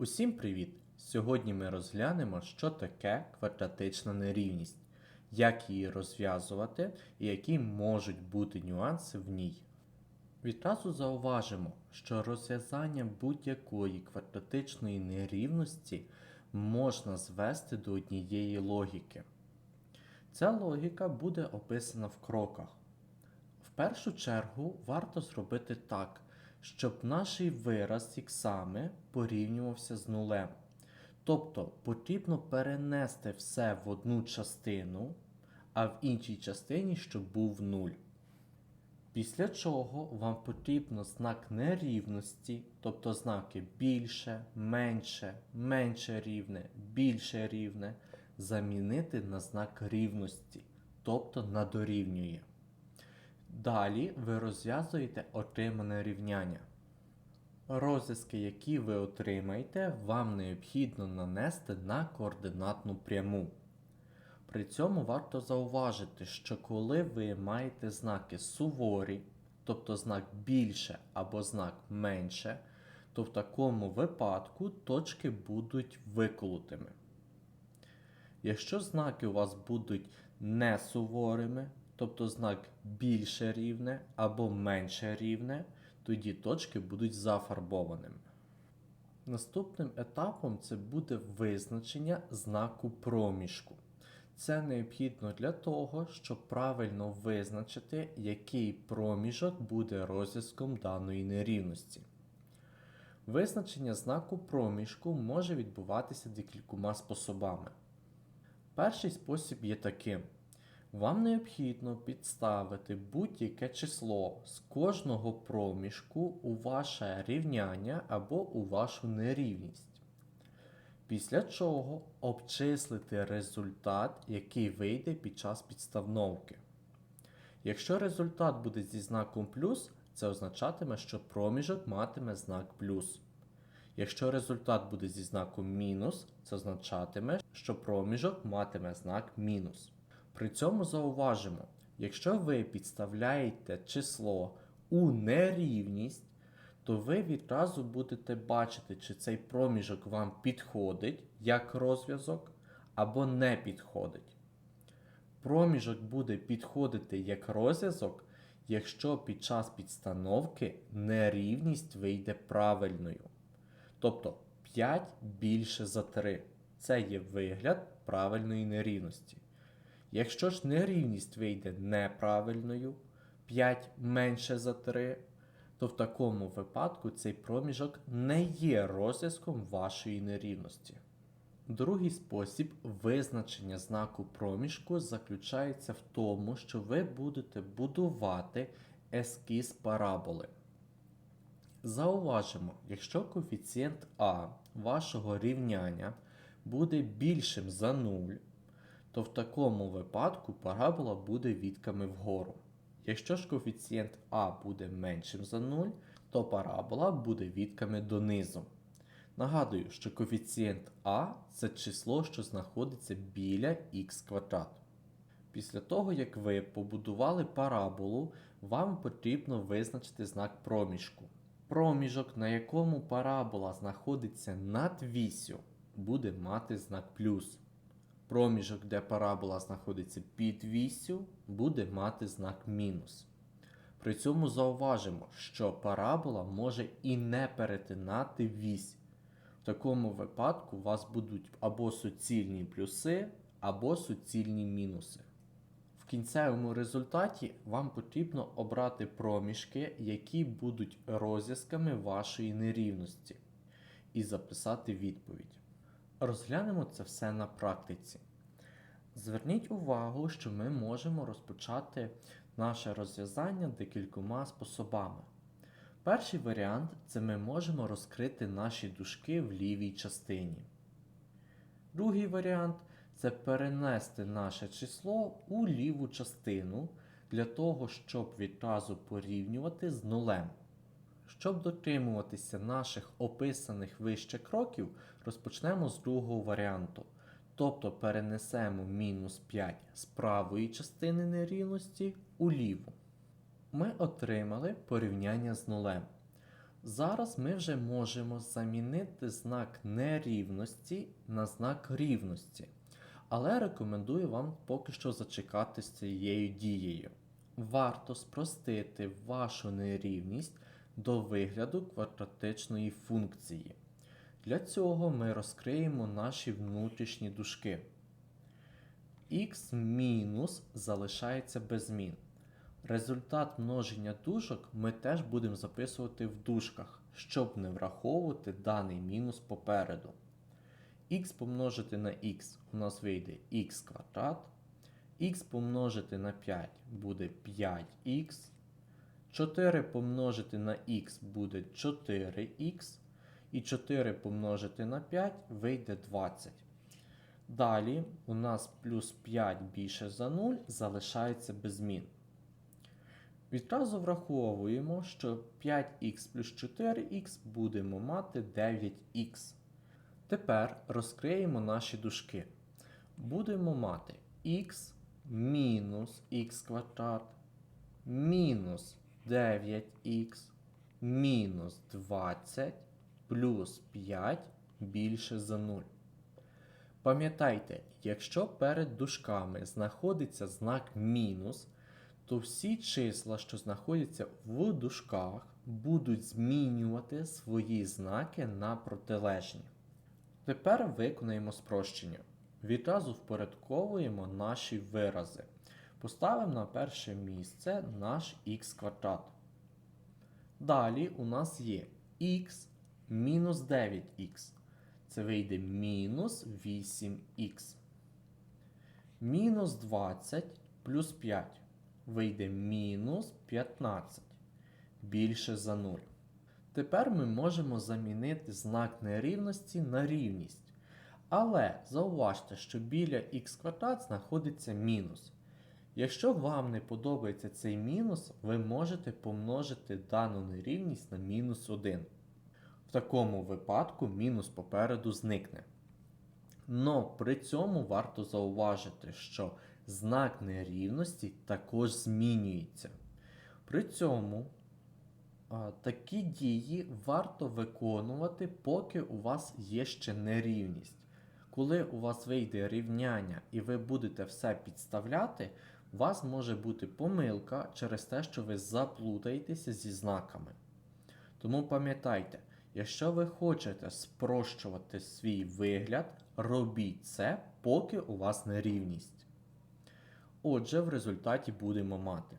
Усім привіт! Сьогодні ми розглянемо, що таке квадратична нерівність, як її розв'язувати і які можуть бути нюанси в ній. Відразу зауважимо, що розв'язання будь-якої квадратичної нерівності можна звести до однієї логіки. Ця логіка буде описана в кроках. В першу чергу варто зробити так, щоб наш вираз іксами порівнювався з нулем. Тобто потрібно перенести все в одну частину, а в іншій частині, щоб був нуль. Після чого вам потрібно знак нерівності, тобто знаки більше, менше, менше рівне, більше рівне, замінити на знак рівності, тобто на дорівнює. Далі ви розв'язуєте отримане рівняння. Розв'язки, які ви отримаєте, вам необхідно нанести на координатну пряму. При цьому варто зауважити, що коли ви маєте знаки суворі, тобто знак більше або знак менше, то в такому випадку точки будуть виколотими. Якщо знаки у вас будуть не суворими, тобто знак більше рівне або менше рівне, тоді точки будуть зафарбованими. Наступним етапом це буде визначення знаку проміжку. Це необхідно для того, щоб правильно визначити, який проміжок буде розв'язком даної нерівності. Визначення знаку проміжку може відбуватися декількома способами. Перший спосіб є таким. Вам необхідно підставити будь-яке число з кожного проміжку у ваше рівняння або у вашу нерівність. Після чого обчислити результат, який вийде під час підставновки. Якщо результат буде зі знаком плюс, це означатиме, що проміжок матиме знак плюс. Якщо результат буде зі знаком мінус, це означатиме, що проміжок матиме знак мінус. При цьому зауважимо, якщо ви підставляєте число у нерівність, то ви відразу будете бачити, чи цей проміжок вам підходить як розв'язок або не підходить. Проміжок буде підходити як розв'язок, якщо під час підстановки нерівність вийде правильною. Тобто 5 більше за 3. Це є вигляд правильної нерівності. Якщо ж нерівність вийде неправильною, 5 менше за 3, то в такому випадку цей проміжок не є розв'язком вашої нерівності. Другий спосіб визначення знаку проміжку заключається в тому, що ви будете будувати ескіз параболи. Зауважимо, якщо коефіцієнт А вашого рівняння буде більшим за 0, то в такому випадку парабола буде відками вгору. Якщо ж коефіцієнт А буде меншим за 0, то парабола буде відками донизу. Нагадую, що коефіцієнт А це число, що знаходиться біля х квадрат. Після того, як ви побудували параболу, вам потрібно визначити знак проміжку. Проміжок, на якому парабола знаходиться над вісю, буде мати знак плюс. Проміжок, де парабола знаходиться під вісю, буде мати знак мінус. При цьому зауважимо, що парабола може і не перетинати вісь. В такому випадку у вас будуть або суцільні плюси, або суцільні мінуси. В кінцевому результаті вам потрібно обрати проміжки, які будуть розв'язками вашої нерівності, і записати відповідь. Розглянемо це все на практиці. Зверніть увагу, що ми можемо розпочати наше розв'язання декількома способами. Перший варіант це ми можемо розкрити наші дужки в лівій частині. Другий варіант це перенести наше число у ліву частину для того, щоб відразу порівнювати з нулем. Щоб дотримуватися наших описаних вище кроків, розпочнемо з другого варіанту. Тобто перенесемо мінус 5 з правої частини нерівності у ліву. Ми отримали порівняння з нулем. Зараз ми вже можемо замінити знак нерівності на знак рівності. Але рекомендую вам поки що зачекати з цією дією. Варто спростити вашу нерівність до вигляду квадратичної функції. Для цього ми розкриємо наші внутрішні дужки. х мінус залишається без змін. Результат множення дужок ми теж будемо записувати в дужках, щоб не враховувати даний мінус попереду. х помножити на х у нас вийде х квадрат. х помножити на 5 буде 5х. 4 помножити на х буде 4х. І 4 помножити на 5 вийде 20. Далі у нас плюс 5 більше за 0 залишається без змін. Відразу враховуємо, що 5х плюс 4х будемо мати 9х. Тепер розкриємо наші дужки. Будемо мати х мінус х квадрат мінус 9х мінус 20 плюс 5 більше за 0. Пам'ятайте, якщо перед дужками знаходиться знак мінус, то всі числа, що знаходяться в дужках, будуть змінювати свої знаки на протилежні. Тепер виконаємо спрощення. Відразу впорядковуємо наші вирази. Поставимо на перше місце наш х квадрат. Далі у нас є х мінус 9х. Це вийде мінус 8х. Мінус 20 плюс 5 вийде мінус 15 більше за 0. Тепер ми можемо замінити знак нерівності на рівність. Але зауважте, що біля х квадрат знаходиться мінус. Якщо вам не подобається цей мінус, ви можете помножити дану нерівність на мінус 1. В такому випадку мінус попереду зникне. Но при цьому варто зауважити, що знак нерівності також змінюється. При цьому такі дії варто виконувати, поки у вас є ще нерівність. Коли у вас вийде рівняння і ви будете все підставляти, у вас може бути помилка через те, що ви заплутаєтеся зі знаками. Тому пам'ятайте, якщо ви хочете спрощувати свій вигляд, робіть це, поки у вас нерівність. Отже, в результаті будемо мати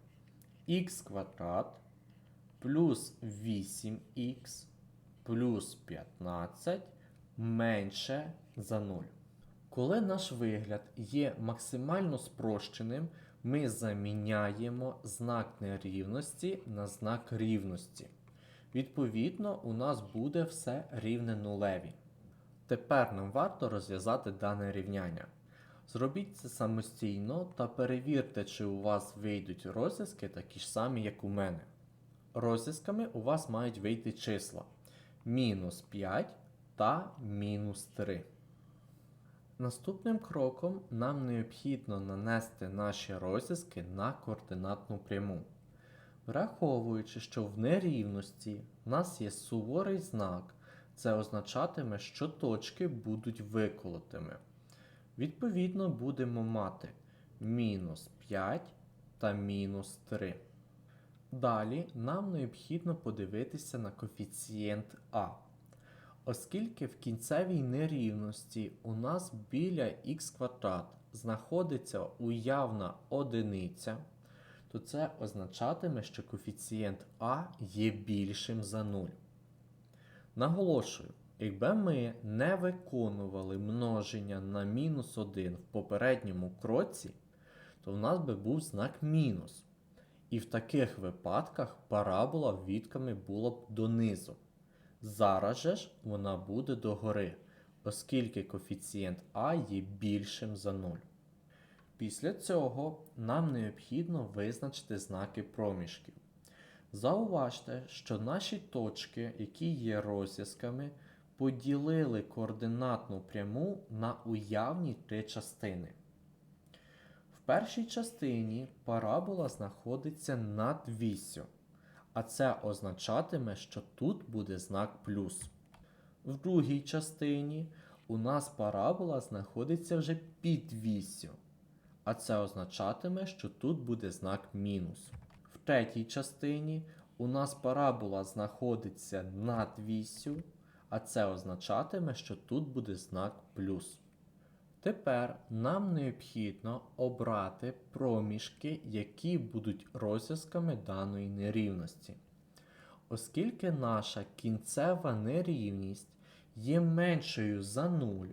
х квадрат плюс 8х плюс 15 менше за 0. Коли наш вигляд є максимально спрощеним, ми заміняємо знак нерівності на знак рівності. Відповідно, у нас буде все рівне нулеві. Тепер нам варто розв'язати дане рівняння. Зробіть це самостійно та перевірте, чи у вас вийдуть розв'язки такі ж самі, як у мене. Розв'язками у вас мають вийти числа мінус 5 та мінус 3. Наступним кроком нам необхідно нанести наші розв'язки на координатну пряму. Враховуючи, що в нерівності в нас є суворий знак, це означатиме, що точки будуть виколотими. Відповідно, будемо мати мінус 5 та мінус 3. Далі нам необхідно подивитися на коефіцієнт А. Оскільки в кінцевій нерівності у нас біля х квадрат знаходиться уявна одиниця, то це означатиме, що коефіцієнт А є більшим за 0. Наголошую, якби ми не виконували множення на мінус 1 в попередньому кроці, то в нас би був знак мінус. І в таких випадках парабола відками було б донизу. Зараз же ж вона буде догори, оскільки коефіцієнт А є більшим за 0. Після цього нам необхідно визначити знаки проміжків. Зауважте, що наші точки, які є розв'язками, поділили координатну пряму на уявні три частини. В першій частині парабола знаходиться над вісю, а це означатиме, що тут буде знак плюс. В другій частині у нас парабола знаходиться вже під вісю, а це означатиме, що тут буде знак мінус. В третій частині у нас парабола знаходиться над вісю, а це означатиме, що тут буде знак плюс. Тепер нам необхідно обрати проміжки, які будуть розв'язками даної нерівності. Оскільки наша кінцева нерівність є меншою за 0,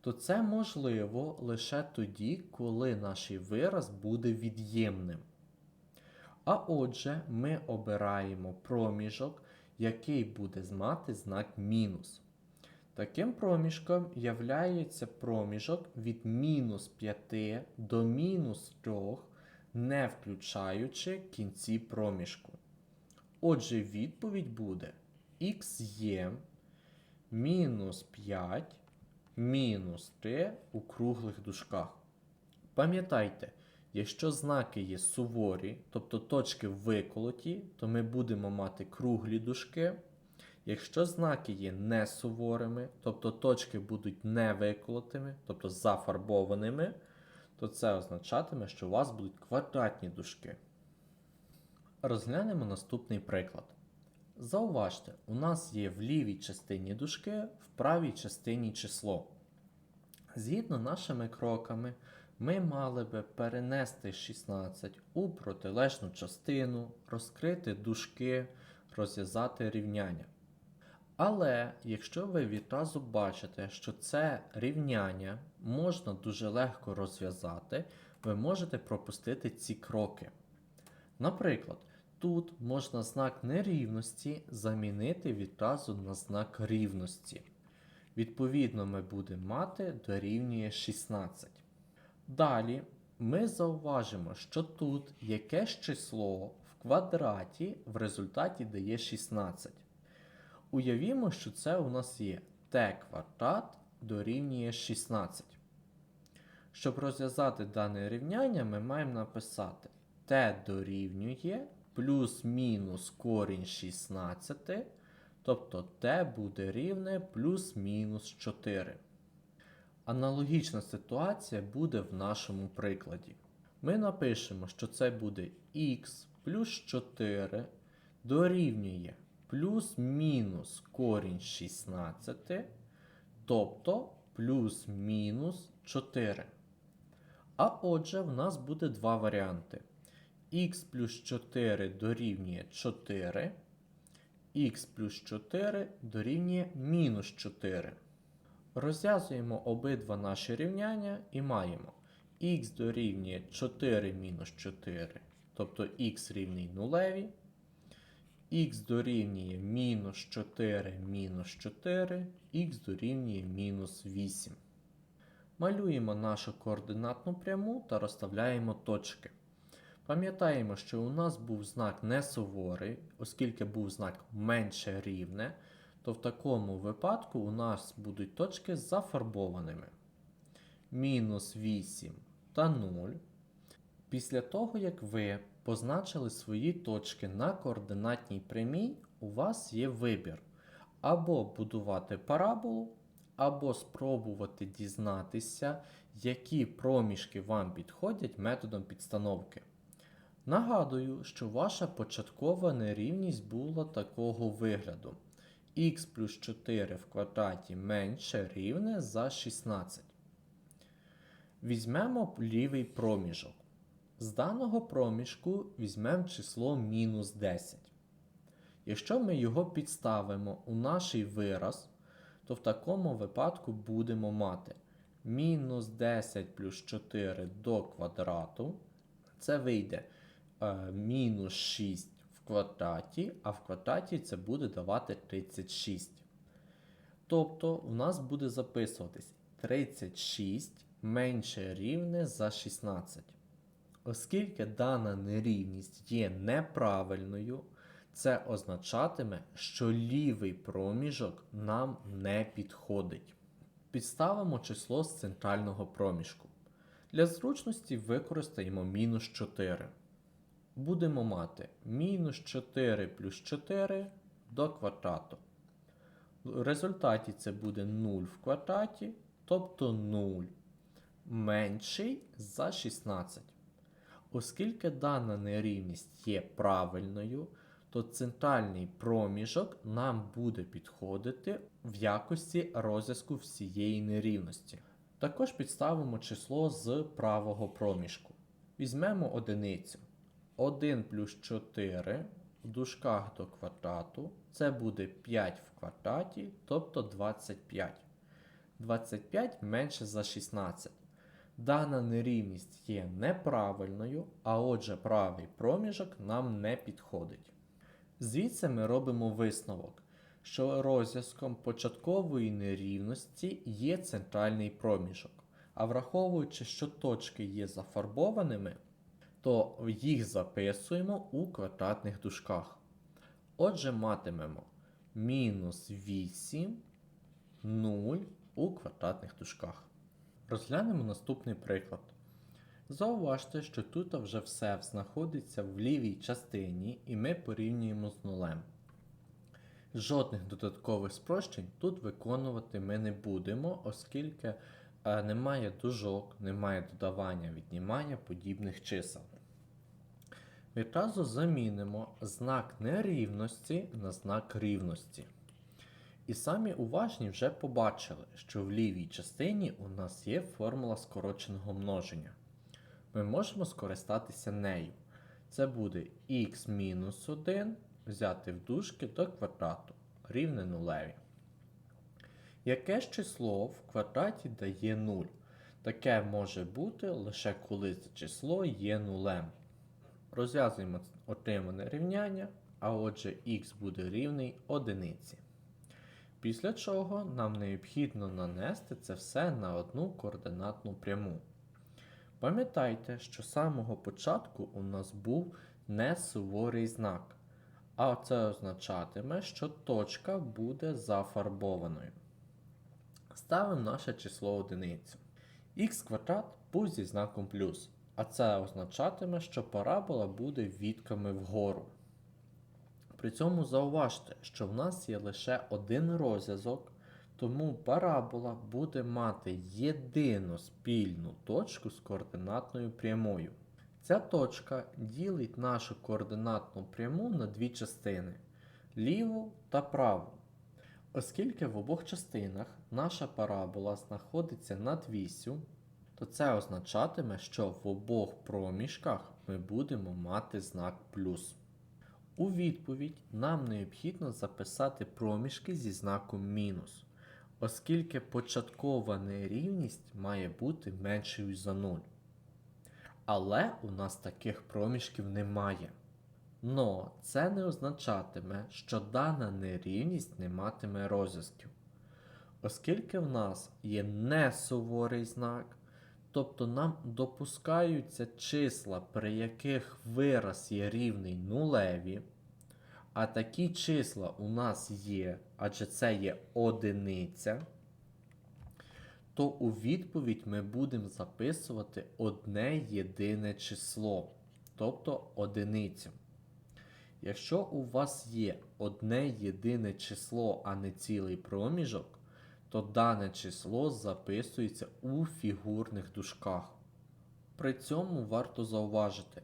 то це можливо лише тоді, коли наш вираз буде від'ємним. А отже, ми обираємо проміжок, який буде мати знак мінус. Таким проміжком являється проміжок від мінус 5 до мінус 3, не включаючи кінці проміжку. Отже, відповідь буде х є мінус 5 мінус 3 у круглих дужках. Пам'ятайте, якщо знаки є суворі, тобто точки виколоті, то ми будемо мати круглі дужки. Якщо знаки є несуворими, тобто точки будуть не виколотими, тобто зафарбованими, то це означатиме, що у вас будуть квадратні дужки. Розглянемо наступний приклад. Зауважте, у нас є в лівій частині дужки, в правій частині число. Згідно нашими кроками, ми мали би перенести 16 у протилежну частину, розкрити дужки, розв'язати рівняння. Але якщо ви відразу бачите, що це рівняння можна дуже легко розв'язати, ви можете пропустити ці кроки. Наприклад, тут можна знак нерівності замінити відразу на знак рівності. Відповідно, ми будемо мати дорівнює 16. Далі ми зауважимо, що тут якесь число в квадраті в результаті дає 16. Уявімо, що це у нас є t квадрат дорівнює 16. Щоб розв'язати дане рівняння, ми маємо написати t дорівнює плюс-мінус корінь 16, тобто t буде рівне плюс-мінус 4. Аналогічна ситуація буде в нашому прикладі. Ми напишемо, що це буде х плюс 4 дорівнює плюс-мінус корінь 16, тобто плюс-мінус 4. А отже, в нас буде два варіанти. х плюс 4 дорівнює 4, х плюс 4 дорівнює мінус 4. Розв'язуємо обидва наші рівняння і маємо х дорівнює 4 мінус 4, тобто х рівний нулеві, х дорівнює мінус 4 мінус 4, х дорівнює мінус 8. Малюємо нашу координатну пряму та розставляємо точки. Пам'ятаємо, що у нас був знак не суворий, оскільки був знак менше рівне, то в такому випадку у нас будуть точки зафарбованими. Мінус 8 та 0. Після того, як ви позначили свої точки на координатній прямій, у вас є вибір. Або будувати параболу, або спробувати дізнатися, які проміжки вам підходять методом підстановки. Нагадую, що ваша початкова нерівність була такого вигляду. х плюс 4 в квадраті менше рівне за 16. Візьмемо лівий проміжок. З даного проміжку візьмемо число мінус 10. Якщо ми його підставимо у наш вираз, то в такому випадку будемо мати мінус 10 плюс 4 до квадрату. Це вийде е, мінус 6 в квадраті, а в квадраті це буде давати 36. Тобто у нас буде записуватись 36 менше рівне за 16. Оскільки дана нерівність є неправильною, це означатиме, що лівий проміжок нам не підходить. Підставимо число з центрального проміжку. Для зручності використаємо мінус 4. будемо мати мінус 4 плюс 4 до квадрату. В результаті це буде 0 в квадраті, тобто 0 менший за 16. Оскільки дана нерівність є правильною, то центральний проміжок нам буде підходити в якості розв'язку всієї нерівності. Також підставимо число з правого проміжку. Візьмемо одиницю. 1 плюс 4 в дужках до квадрату це буде 5 в квадраті, тобто 25. 25 менше за 16. Дана нерівність є неправильною, а отже правий проміжок нам не підходить. Звідси ми робимо висновок, що розв'язком початкової нерівності є центральний проміжок. А враховуючи, що точки є зафарбованими, то їх записуємо у квадратних дужках. Отже, матимемо мінус 8, 0 у квадратних дужках. Розглянемо наступний приклад. Зауважте, що тут вже все знаходиться в лівій частині, і ми порівнюємо з нулем. Жодних додаткових спрощень тут виконувати ми не будемо, оскільки е, немає дужок, немає додавання, віднімання подібних чисел. Відразу замінимо знак нерівності на знак рівності. І самі уважні вже побачили, що в лівій частині у нас є формула скороченого множення. Ми можемо скористатися нею. Це буде х-1 взяти в дужки до квадрату рівне нулеві. Яке ж число в квадраті дає 0? Таке може бути лише коли це число є нулем. Розв'язуємо отримане рівняння, а отже х буде рівний одиниці. Після чого нам необхідно нанести це все на одну координатну пряму. Пам'ятайте, що з самого початку у нас був не суворий знак, а це означатиме, що точка буде зафарбованою. Ставимо наше число одиницю. х квадрат був зі знаком плюс, а це означатиме, що парабола буде відками вгору. При цьому зауважте, що в нас є лише один розв'язок, тому парабола буде мати єдину спільну точку з координатною прямою. Ця точка ділить нашу координатну пряму на дві частини ліву та праву. Оскільки в обох частинах наша парабола знаходиться над вісю, то це означатиме, що в обох проміжках ми будемо мати знак плюс. У відповідь нам необхідно записати проміжки зі знаком мінус, оскільки початкова нерівність має бути меншою за 0. Але у нас таких проміжків немає. Но це не означатиме, що дана нерівність не матиме розв'язків. Оскільки в нас є несуворий знак, тобто нам допускаються числа, при яких вираз є рівний нулеві, а такі числа у нас є, адже це є одиниця, то у відповідь ми будемо записувати одне єдине число, тобто одиницю. Якщо у вас є одне єдине число, а не цілий проміжок, то дане число записується у фігурних дужках. При цьому варто зауважити,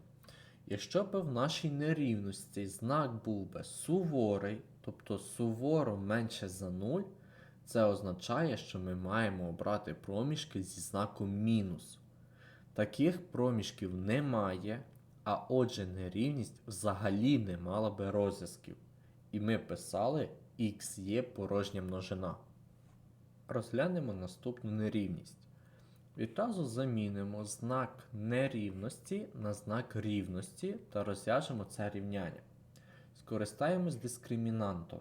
якщо б в нашій нерівності знак був би суворий, тобто суворо менше за 0, це означає, що ми маємо обрати проміжки зі знаком мінус. Таких проміжків немає, а отже нерівність взагалі не мала би розв'язків. І ми писали х є порожня множина. Розглянемо наступну нерівність. Відразу замінимо знак нерівності на знак рівності та розв'яжемо це рівняння. Скористаємось дискримінантом.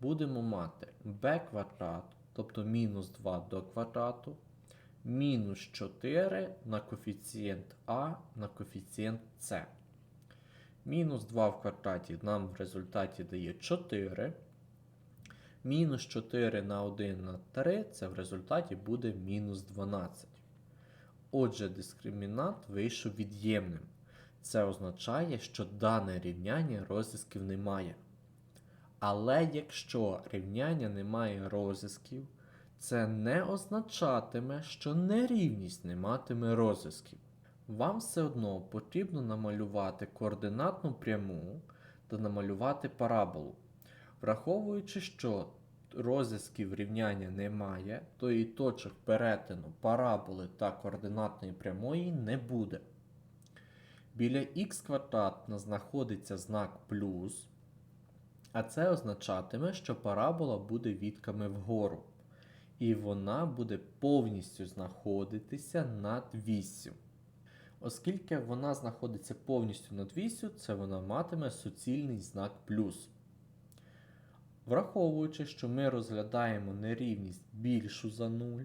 Будемо мати b квадрат, тобто мінус 2 до квадрату, мінус 4 на коефіцієнт а на коефіцієнт С. Мінус 2 в квадраті нам в результаті дає 4. Мінус 4 на 1 на 3 це в результаті буде мінус 12. Отже, дискримінант вийшов від'ємним. Це означає, що дане рівняння розв'язків немає. Але якщо рівняння не має розв'язків, це не означатиме, що нерівність не матиме розв'язків. Вам все одно потрібно намалювати координатну пряму та намалювати параболу. Враховуючи, що розв'язків рівняння немає, то і точок перетину параболи та координатної прямої не буде. Біля х квадратна знаходиться знак плюс, а це означатиме, що парабола буде відками вгору. І вона буде повністю знаходитися над віссю. Оскільки вона знаходиться повністю над вісю, це вона матиме суцільний знак плюс. Враховуючи, що ми розглядаємо нерівність більшу за 0,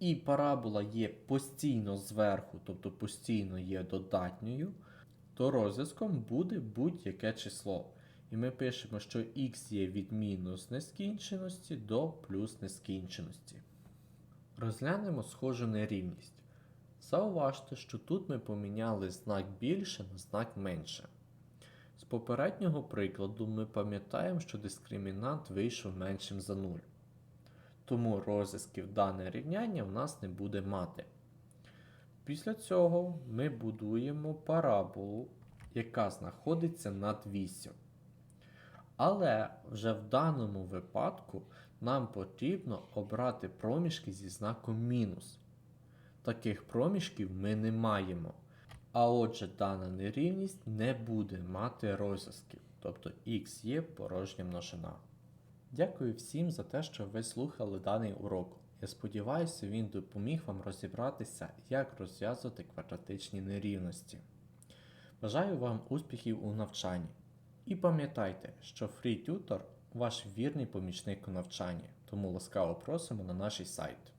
і парабола є постійно зверху, тобто постійно є додатньою, то розв'язком буде будь-яке число. І ми пишемо, що х є від мінус нескінченості до плюс нескінченості. Розглянемо схожу нерівність. Зауважте, що тут ми поміняли знак більше на знак менше. Попереднього прикладу ми пам'ятаємо, що дискримінант вийшов меншим за 0. Тому розв'язків дане рівняння в нас не буде мати. Після цього ми будуємо параболу, яка знаходиться над вісю. Але вже в даному випадку нам потрібно обрати проміжки зі знаком мінус. Таких проміжків ми не маємо. А отже, дана нерівність не буде мати розв'язків, тобто х є порожня множина. Дякую всім за те, що ви слухали даний урок. Я сподіваюся, він допоміг вам розібратися, як розв'язувати квадратичні нерівності. Бажаю вам успіхів у навчанні. І пам'ятайте, що FreeTutor – ваш вірний помічник у навчанні, тому ласкаво просимо на наш сайт.